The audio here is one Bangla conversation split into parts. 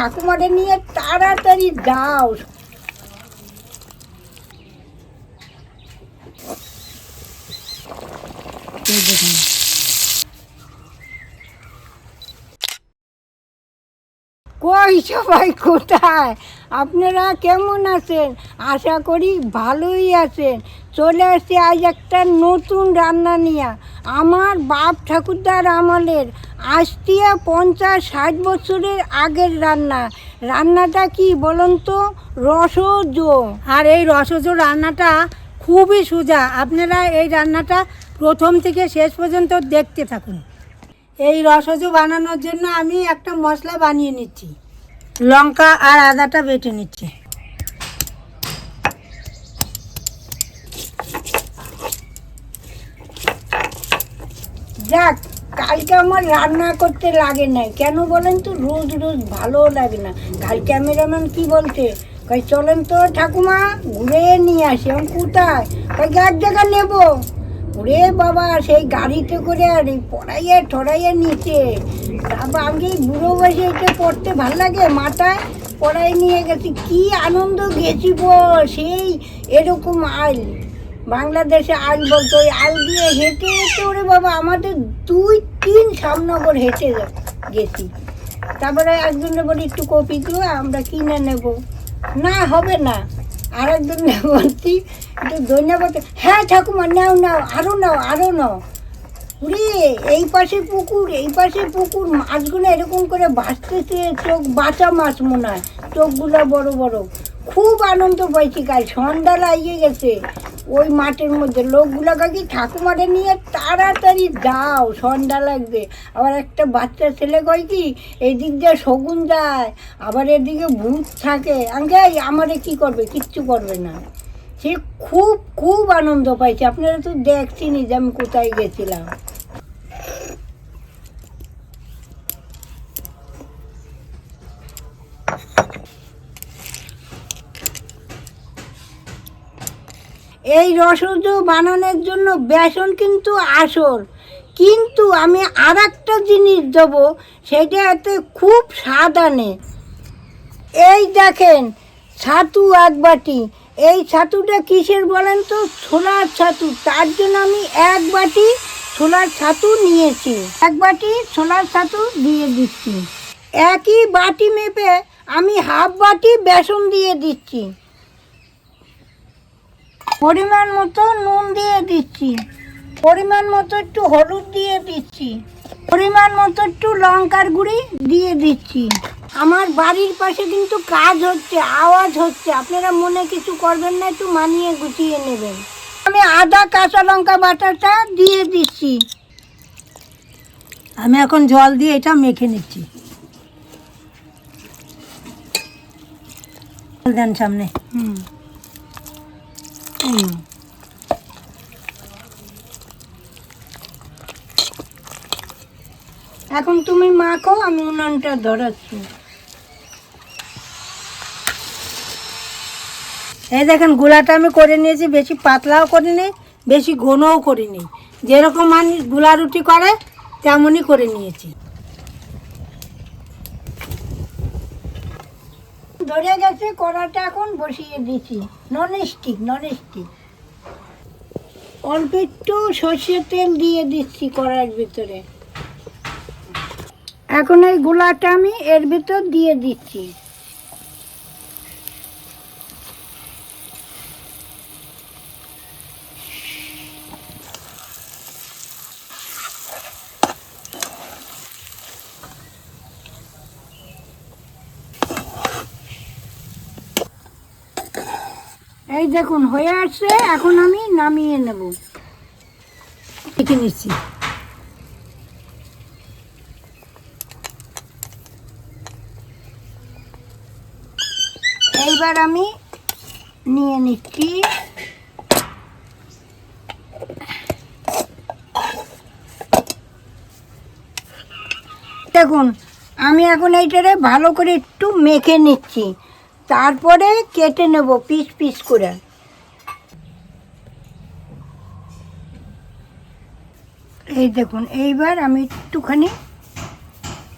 ঠাকুমারে নিয়ে তাড়াতাড়ি দাও দেখুন। কই সবাই কোথায়? আপনারা কেমন আছেন? আশা করি ভালোই আছেন। চলে আসছি আজ একটা নতুন রান্না নিয়ে। আমার বাপ ঠাকুরদার আমলের আজ দিয়ে পঞ্চাশ ষাট বছরের আগের রান্না। রান্নাটা কি বলুন তো? রসজ। আর এই রসজ রান্নাটা খুবই সোজা। আপনারা এই রান্নাটা প্রথম থেকে শেষ পর্যন্ত দেখতে থাকুন। এই রসজ বানানোর জন্য আমি একটা মশলা বানিয়ে নিচ্ছি। লঙ্কা আর আদাটা বেটে নিচ্ছি। যাক, কালকে আমার রান্না করতে লাগে নাই। কেন বলেন তো? রোজ রোজ ভালো লাগে না। কাল ক্যামেরাম্যান কি বলতে কই চলেন তো ঠাকুমা, ঘুরে নিয়ে আসি। কোথায়? কই এক জায়গা নেব। ওরে বাবা, সেই গাড়িতে করে আর পড়াইয়া ঠড়াইয়া নিচে। তারপর আমি বুড়ো বসে এটা পড়তে ভালো লাগে, মাথায় পড়াই নিয়ে গেছি। কি আনন্দ গেছি সেই এরকম আল। বাংলাদেশে আল বলতো ওই আল দিয়ে হেঁটে হেঁটে, ওরে বাবা, আমাদের দুই তিন সামনগর হেঁটে গেছি। তারপরে একজনের বলি, একটু কপি দিও, আমরা কিনে নেব। না, হবে না। আর একজনে বলছি, একটু ধন্যবাদ। হ্যাঁ ঠাকুমা, নাও নাও আরও নাও আরও নাও। উড়ে, এই পাশে পুকুর, এই পাশে পুকুর, মাছগুলো এরকম করে ভাসতেছে, চোখ বাঁচা মাছ মনে হয়, চোখগুলো বড় বড়। খুব আনন্দ পাইছি কাল। সন্ধ্যা লাগিয়ে গেছে। ওই মাঠের মধ্যে লোকগুলো কি ঠাকুমারে নিয়ে তাড়াতাড়ি যাও, সন্ধ্যা লাগবে। আবার একটা বাচ্চা ছেলে কয় কি এই দিক দিয়ে শগুন যায়, আবার এদিকে ভূত থাকে। আগে আমারে কি করবে? কিচ্ছু করবে না। সে খুব খুব আনন্দ পাইছে। আপনারা তো দেখছিনি যে আমি কোথায় গেছিলাম। এই রসজ বানানোর জন্য বেসন কিন্তু আসল। কিন্তু আমি আর একটা জিনিস দেবো, সেটা এতে খুব স্বাদ আনে এই দেখেন, ছাতু এক বাটি। এই ছাতুটা কিসের বলেন তো? ছোলার ছাতু। তার জন্য আমি এক বাটি ছোলার ছাতু নিয়েছি। এক বাটি ছোলার ছাতু দিয়ে দিচ্ছি। একই বাটি মেপে আমি হাফ বাটি বেসন দিয়ে দিচ্ছি। পরিমাণ মতো নুন দিয়ে দিচ্ছি। পরিমাণ মতো একটু হলুদ দিয়ে দিচ্ছি। পরিমাণ মতো একটু লঙ্কার গুঁড়ি দিয়ে দিচ্ছি। আমার বাড়ির পাশে কিন্তু কাজ হচ্ছে, আওয়াজ হচ্ছে। আপনারা মনে কিছু করবেন না, একটু মানিয়ে গুছিয়ে নেবেন। আমি আদা, কাঁচা লঙ্কা বাটাটা দিয়ে দিচ্ছি। আমি এখন জল দিয়ে এটা মেখে নিচ্ছি। দেন সামনে। হুম। এখন তুমি মাখো, আমি উনানটা ধরাচ্ছি। এই দেখেন, গুলাটা আমি করে নিয়েছি, বেশি পাতলাও করে নিই বেশি ঘনও করে নিই যেরকম মানুষগুলা রুটি করে, তেমনই করে নিয়েছি। ধরে গেছে, কড়াটা এখন বসিয়ে দিছি নন স্টিক নন স্টিক অল্প একটু সর্ষের তেল দিয়ে দিচ্ছি কড়ার ভিতরে। এখন এই গোলাটা আমি এর ভিতর দিয়ে দিচ্ছি। এই দেখুন, হয়ে আসছে, এখন আমি নামিয়ে নেব। মেখে নিচ্ছি। এইবার আমি নিয়ে নিচ্ছি। দেখুন, আমি এখন এইটারে ভালো করে একটু মেখে নিচ্ছি। তারপরে কেটে নেব পিস পিস করে। এই দেখুন, এইবার আমি একটুখানি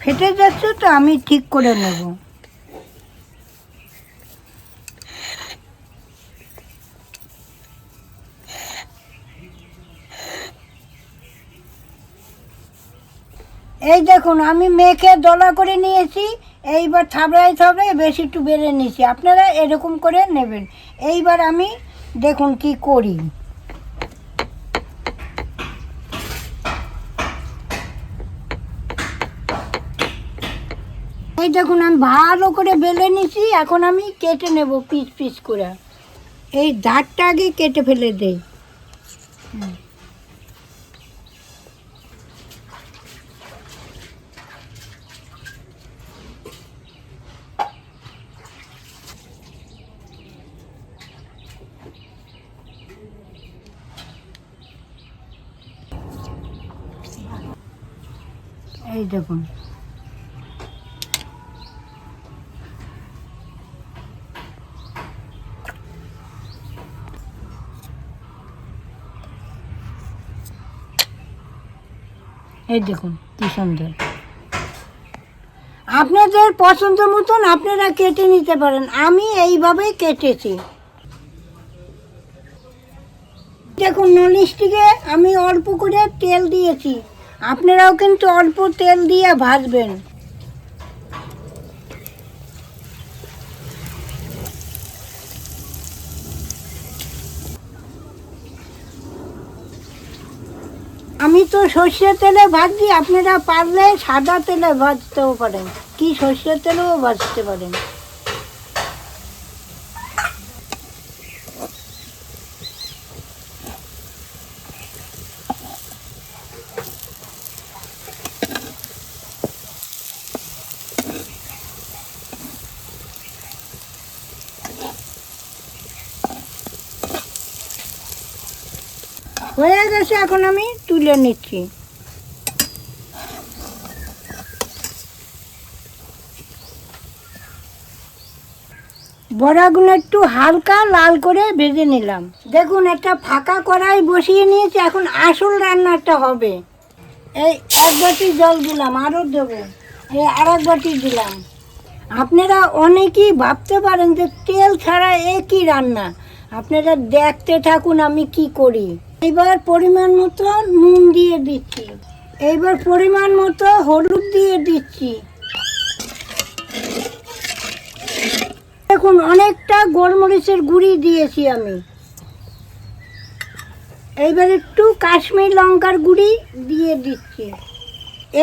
ফেটে যাচ্ছে তো আমি ঠিক করে নেব। এই দেখুন, আমি মেখে দলা করে নিয়েছি। এইবার থাবড়ায় থাবড়ায় বেশি একটু বেড়ে নিয়েছি। আপনারা এরকম করে নেবেন। এইবার আমি দেখুন কি করি। এই দেখুন, আমি ভালো করে বেলে নিছি এখন আমি কেটে নেব পিস পিস করে। এই ধারটা আগে কেটে ফেলে দেই। হুম। এই দেখুন। এই দেখুন, কি সুন্দর। আপনাদের পছন্দ মতন আপনারা কেটে নিতে পারেন। আমি এইভাবেই কেটেছি। দেখুন ননস্টিকে আমি অল্প করে তেল দিয়েছি। আপনারাও কিন্তু অল্প তেল দিয়ে ভাজবেন। আমি তো সর্ষের তেলে ভাজছি আপনারা পারলে সাদা তেলে ভাজতেও পারেন। কি সর্ষের তেলেও ভাজতে পারেন। হয়ে গেছে, এখন আমি তুলে নিচ্ছি। বড়াগুলো একটু হালকা লাল করে ভেজে নিলাম। দেখুন, একটা ফাঁকা কড়াই বসিয়ে নিয়েছি, এখন আসল রান্নাটা হবে। এই এক বাটি জল দিলাম, আরও দেবো। এই আর এক বাটি দিলাম। আপনারা অনেকেই ভাবতে পারেন যে তেল ছাড়া এ কি রান্না। আপনারা দেখতে থাকুন আমি কি করি। এবার পরিমাণ মতো নুন দিয়ে দিচ্ছি। এইবার পরিমাণ মতো হলুদ দিয়ে দিচ্ছি। দেখুন, অনেকটা গোলমরিচের গুঁড়ি দিয়েছি আমি। এইবার একটু কাশ্মীর লঙ্কার গুঁড়ি দিয়ে দিচ্ছি।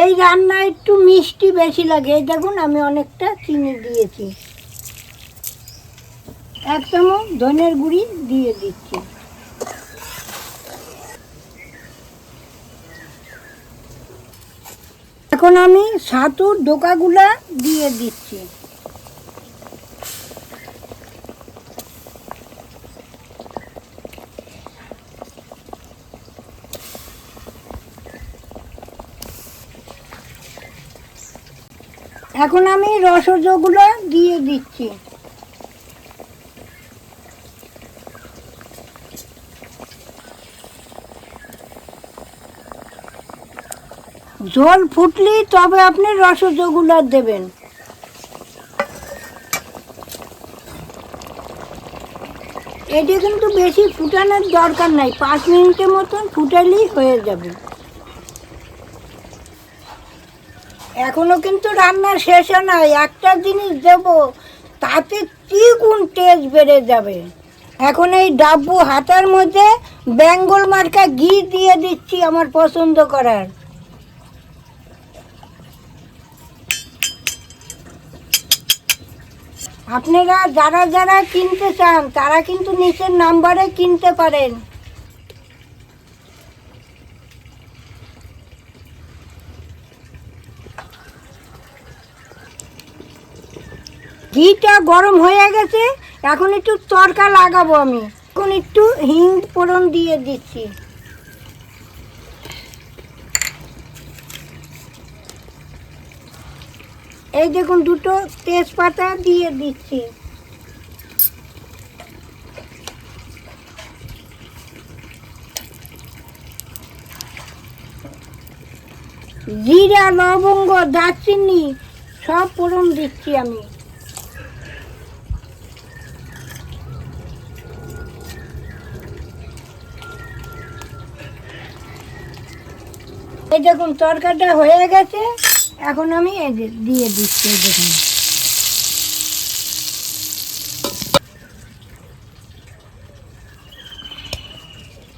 এই রান্না একটু মিষ্টি বেশি লাগে। এই দেখুন, আমি অনেকটা চিনি দিয়েছি। এক ধনের গুঁড়ি দিয়ে দিচ্ছি। এখন আমি সাতুর ডোকাগুলা দিয়ে দিচ্ছি। এখন আমি রসজগুলো দিয়ে দিচ্ছি। জল ফুটলেই তবে আপনি রসজগুলো দেবেন। এটি কিন্তু বেশি ফুটানোর দরকার নাই, পাঁচ মিনিটের মতন ফুটালেই হয়ে যাবে। এখনও কিন্তু রান্না শেষে নাই, একটা জিনিস দেব, তাতে দ্বিগুণ টেস্ট বেড়ে যাবে। এখন এই ডাব্বু হাতার মধ্যে বেঙ্গল মার্কা ঘি দিয়ে দিচ্ছি আমার পছন্দ করার। আপনারা যারা যারা কিনতে চান, তারা কিন্তু নিচের নাম্বারে কিনতে পারেন। ঘিটা গরম হয়ে গেছে, এখন একটু তরকা লাগাবো আমি। এখন একটু হিং ফোড়ন দিয়ে দিচ্ছি। এই দেখুন দুটো তেজপাতা দিয়ে দিচ্ছি। জিরা, লবঙ্গ, দারচিনি, সব ফোড়ন দিচ্ছি আমি। এই দেখুন তরকারিটা হয়ে গেছে। এখন আমি দিয়ে দিচ্ছি দেখুন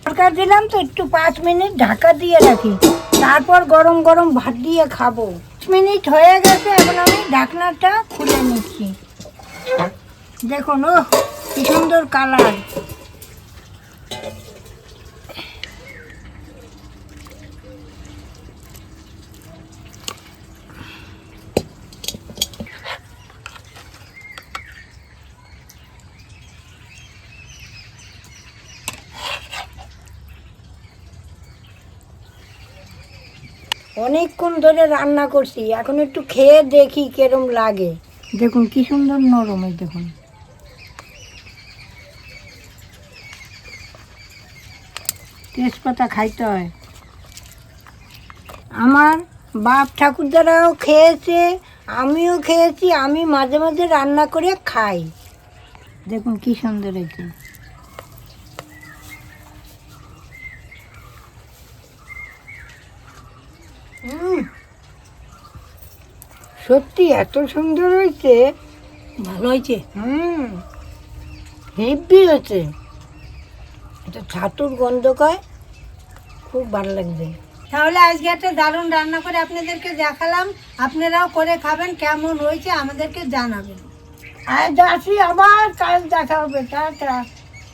তরকারি দিলাম তো একটু পাঁচ মিনিট ঢাকা দিয়ে রাখি। তারপর গরম গরম ভাত দিয়ে খাব। পাঁচ মিনিট হয়ে গেছে, এখন আমি ঢাকনাটা খুলে নিচ্ছি। দেখুন ও কি সুন্দর কালার। অনেকক্ষণ ধরে রান্না করছি, এখন একটু খেয়ে দেখি কেরম লাগে। দেখুন, কি সুন্দর নরম এই দেখুন। তেজপাতা খাইতে হয়। আমার বাপ ঠাকুরদারাও খেয়েছে, আমিও খেয়েছি, আমি মাঝে মাঝে রান্না করে খাই। দেখুন, কি সুন্দর হয়েছে সত্যি এত সুন্দর হয়েছে। ভালো হয়েছে? হুম হেভি হয়েছে। এটা ছাতুর গন্ধ কয় খুব ভালো লাগছে তাহলে আজকে একটা দারুণ রান্না করে আপনাদেরকে দেখালাম। আপনারাও করে খাবেন কেমন হয়েছে আমাদেরকে জানাবেন। আজ আসি আবার কাল দেখা হবে। টাটা।